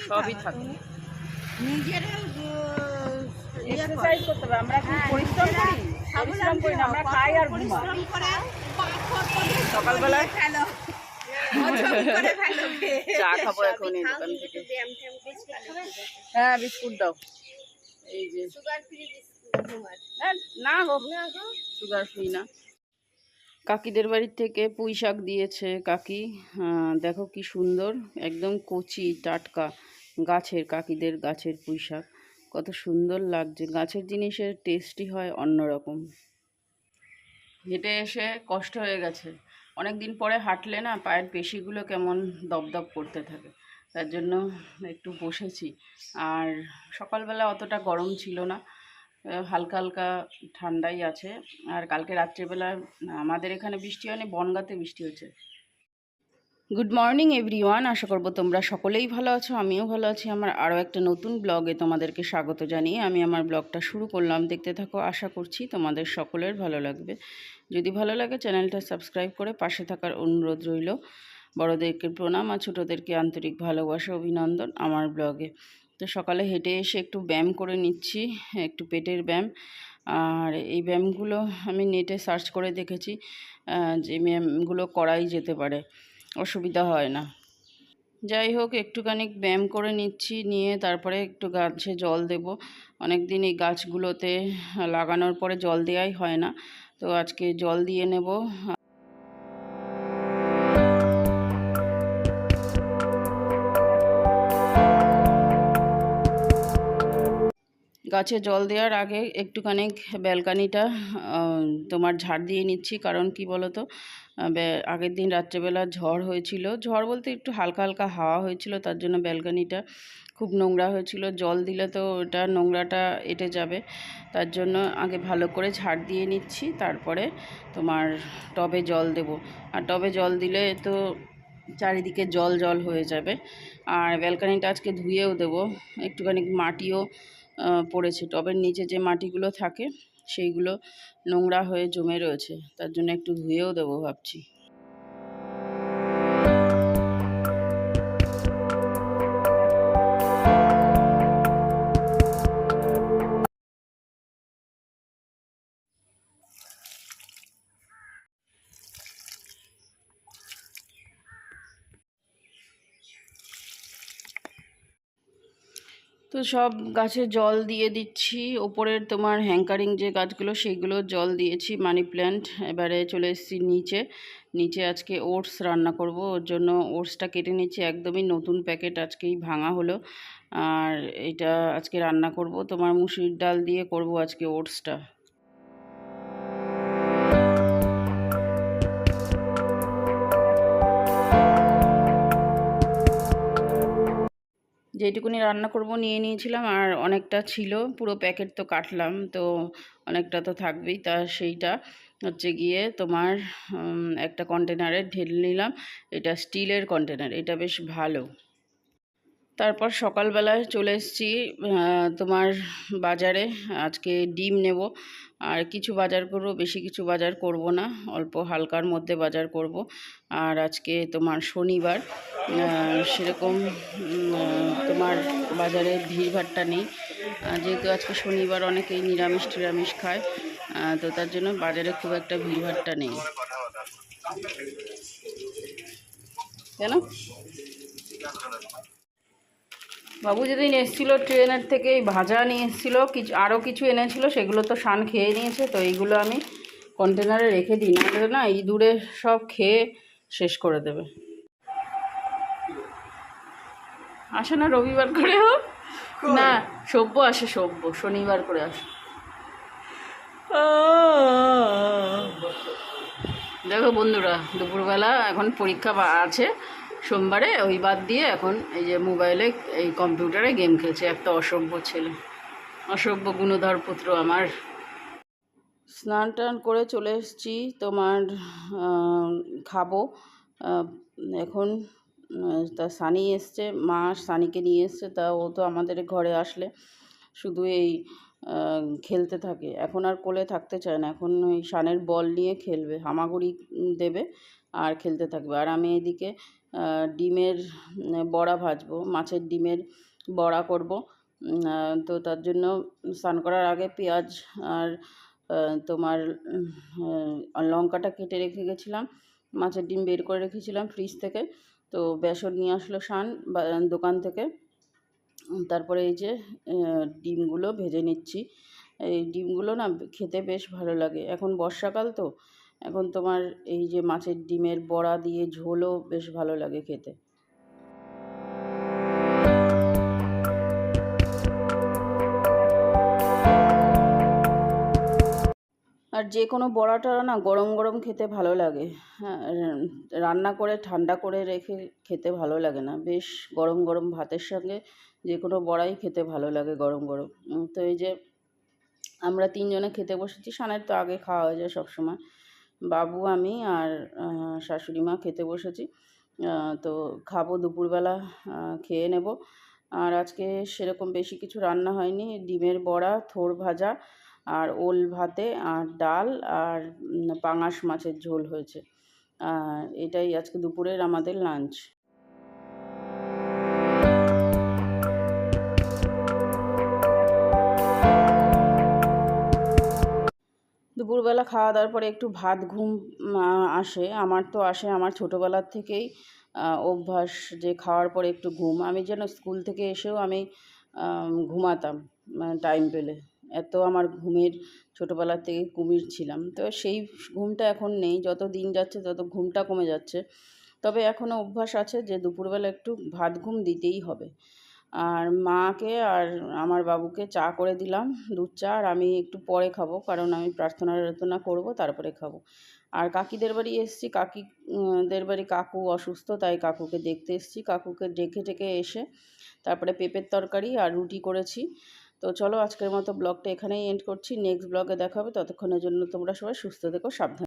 সবই থাকে নিজেরাও ইয়ে এক্সারসাইজ করতে হবে আমরা কি পরিশ্রম করি পরিশ্রম করি না আমরা খাই আর করে সকালবেলায়। চা খাব এখন এই দোকান থেকে। হ্যাঁ বিস্কুট দাও। এই যে। সুগার ফ্রি বিস্কুট হ্যাঁ, না গো। সুগার ফ্রি না। কাকিদের বাড়ির থেকে পুঁই শাক দিয়েছে কাকি। দেখো কি সুন্দর, একদম কচি, টাটকা গাছের, কাকিদের গাছের পুঁই শাক। কত সুন্দর লাগছে, গাছের জিনিসের টেস্টই হয় অন্যরকম। হেঁটে এসে কষ্ট হয়ে গেছে। অনেক দিন পরে হাঁটলে না পায়ের পেশিগুলো কেমন দপদপ করতে থাকে। তার জন্য একটু বসেছি। আর সকালবেলা অতটা গরম ছিল না। হালকা হালকা ঠান্ডাই আছে। আর কালকে রাত্রেবেলা আমাদের এখানে বৃষ্টি হয়নি, বনগাতে বৃষ্টি হয়েছে। গুড মর্নিং এভরিওয়ান আশা করব তোমরা সকলেই ভালো আছো, আমিও ভালো আছি। আমার আরও একটা নতুন ব্লগে তোমাদেরকে স্বাগত জানিয়ে আমি আমার ব্লগটা শুরু করলাম। দেখতে থাকো, আশা করছি তোমাদের সকলের ভালো লাগবে। যদি ভালো লাগে, চ্যানেলটা সাবস্ক্রাইব করে পাশে থাকার অনুরোধ রইল। বড়োদেরকে প্রণাম আর ছোটোদেরকে আন্তরিক ভালোবাসা, অভিনন্দন আমার ব্লগে। তো সকালে হেঁটে এসে একটু ব্যায়াম করে নিচ্ছি, একটু পেটের ব্যায়াম। আর এই ব্যায়ামগুলো আমি নেটে সার্চ করে দেখেছি যে ব্যায়ামগুলো করাই যেতে পারে, অসুবিধা হয় না। যাই হোক, একটুখানি ব্যায়াম করে নিচ্ছি, নিয়ে তারপরে একটু গাছে জল দেব। অনেক দিন এই গাছগুলোতে লাগানোর পরে জল দেওয়াই হয় না, তো আজকে জল দিয়ে নেব। গাছে জল দেওয়ার আগে একটুখানি ব্যালকানিটা তোমার ঝাড় দিয়ে নিচ্ছি। কারণ কি বলো তো আগের দিন রাত্রেবেলা ঝড় হয়েছিল। ঝড় বলতে একটু হালকা হালকা হাওয়া হয়েছিল, তার জন্য ব্যালকানিটা খুব নোংরা হয়েছিল। জল দিলে তো ওটা নোংরাটা এঁটে যাবে। তার জন্য আগে ভালো করে ঝাড় দিয়ে নিচ্ছি, তারপরে তোমার টবে জল দেব। আর টবে জল দিলে তো চারিদিকে জল জল হয়ে যাবে। আর ব্যালকানিটা আজকে ধুয়েও দেবো। একটুখানি মাটিও পড়েছে। টবের নিচে যে মাটিগুলো থাকে, সেইগুলো নোংরা হয়ে জমে রয়েছে। তার জন্য একটু ধুয়েও দেবো ভাবছি। তো সব গাছে জল দিয়ে দিচ্ছি। ওপরের তোমার হ্যাঙ্কারিং যে গাছগুলো সেইগুলো জল দিয়েছি মানি প্ল্যান্ট এবারে চলে এসেছি নিচে। নিচে আজকে ওটস রান্না করব। ওর জন্য ওটসটা কেটে নিচ্ছি। একদমই নতুন প্যাকেট আজকেই ভাঙা হলো। আর এটা আজকে রান্না করব। তোমার মুসুর ডাল দিয়ে করব আজকে ওটসটা যেটুকুনি রান্না করব নিয়ে নিয়েছিলাম আর অনেকটা ছিল, পুরো প্যাকেট তো কাটলাম, তো অনেকটা তো থাকবেই তা সেইটা। হচ্ছে গিয়ে তোমার একটা কন্টেনারে ঢেলে নিলাম, এটা স্টিলের কন্টেনার এটা বেশ ভালো। তারপর সকালবেলায় চলে এসেছি তোমার বাজারে। আজকে ডিম নেব। আর কিছু বাজার করব, বেশি কিছু বাজার করব না। অল্প হালকার মধ্যে বাজার করব। আর আজকে তোমার শনিবার সেরকম তোমার বাজারে ভিড়ভাট্টা নেই। যেহেতু আজকে শনিবার, অনেকেই নিরামিষ টিরামিষ খায়। তো তার জন্য বাজারে খুব একটা ভিড়ভাট্টা নেই। কেন? বাবু যেদিন এসেছিল ট্রেনের থেকে এই ভাজা নিয়ে এসেছিল কিছু আরও কিছু এনেছিল সেগুলো তো শান খেয়ে নিয়েছে তো এইগুলো আমি কন্টেনারে রেখে দিই না না ইঁদুরে সব খেয়ে শেষ করে দেবে। আসে না রবিবার করে হোক। না সভ্য আসে সভ্য শনিবার করে আসে। দেখো বন্ধুরা দুপুরবেলা এখন পরীক্ষা আছে সোমবারে ওই বাদ দিয়ে এখন এই যে মোবাইলে এই কম্পিউটারে গেম খেলছে একটা অসভ্য ছেলে। অসভ্য গুণধর পুত্র আমার। স্নান টান করে চলে এসেছি তোমার খাব। এখন তা সানি এসছে, মা সানিকে নিয়ে এসছে, তা ও তো আমাদের ঘরে আসলে। শুধু এই খেলতে থাকে। এখন আর কোলে থাকতে চায় না। এখন ওই সানের বল নিয়ে খেলবে, হামাগুড়ি দেবে আর খেলতে থাকবে। আর আমি এদিকে ডিমের বড়া ভাজবো, মাছের ডিমের বড়া করব। তো তার জন্য স্নান করার আগে পেঁয়াজ আর তোমার লঙ্কাটা কেটে রেখে গেছিলাম। মাছের ডিম বের করে রেখেছিলাম ফ্রিজ থেকে। তো বেসন নিয়ে আসলো বা, দোকান থেকে। তারপরে এই যে ডিমগুলো ভেজে নিচ্ছি। এই ডিমগুলো না খেতে বেশ ভালো লাগে। এখন বর্ষাকাল তো, এখন তোমার এই যে মাছের ডিমের বড়া দিয়ে ঝোলও বেশ ভালো লাগে খেতে। আর যে কোনো বড়া টড়া না গরম গরম খেতে ভালো লাগে। হ্যাঁ রান্না করে, ঠান্ডা করে রেখে খেতে ভালো লাগে না। বেশ গরম গরম ভাতের সঙ্গে যে কোনো বড়াই খেতে ভালো লাগে গরম গরম। তো এই যে আমরা তিনজনে খেতে বসেছি, সানের তো আগে খাওয়া হয়ে যায় সবসময়। বাবু, আমি আর শাশুড়ি মা খেতে বসেছি। তো খাব দুপুরবেলা খেয়ে নেব। আর আজকে সেরকম বেশি কিছু রান্না হয়নি। ডিমের বড়া, থোড় ভাজা আর ওল ভাতে আর ডাল আর পাঙাশ মাছের ঝোল হয়েছে। এটাই আজকে দুপুরের আমাদের লাঞ্চ দুপুরবেলা খাওয়া দাওয়ার পরে একটু ভাত ঘুম আসে। আমার তো আসে আমার ছোটোবেলার থেকেই অভ্যাস যে খাওয়ার পরে একটু ঘুম। আমি যেন স্কুল থেকে এসেও আম, ঘুমাতাম টাইম পেলে। এত আমার ঘুমের ছোটোবেলার থেকে কুমির ছিলাম। তো সেই ঘুমটা এখন নেই যত দিন যাচ্ছে তত ঘুমটা কমে যাচ্ছে। তবে এখনও অভ্যাস আছে যে দুপুরবেলা একটু ভাত ঘুম দিতেই হবে। আর মাকে আর আমার বাবুকে চা করে দিলাম দুধ চা আর আমি একটু পরে খাব কারণ আমি প্রার্থনা টার্থনা করব তারপরে খাব। আর কাকিদের বাড়ি এসেছি কাকি উম, দের বাড়ি কাকু অসুস্থ তাই কাকুকে দেখতে এসেছি। কাকুকে ডেকে টেকে এসে তারপরে পেঁপের তরকারি আর রুটি করেছি। তো চলো আজকের মতো ব্লগটা এখানেই এন্ড করছি। নেক্সট ব্লগে দেখা হবে ততক্ষণের জন্য তোমরা সবাই সুস্থ থেকো, সাবধান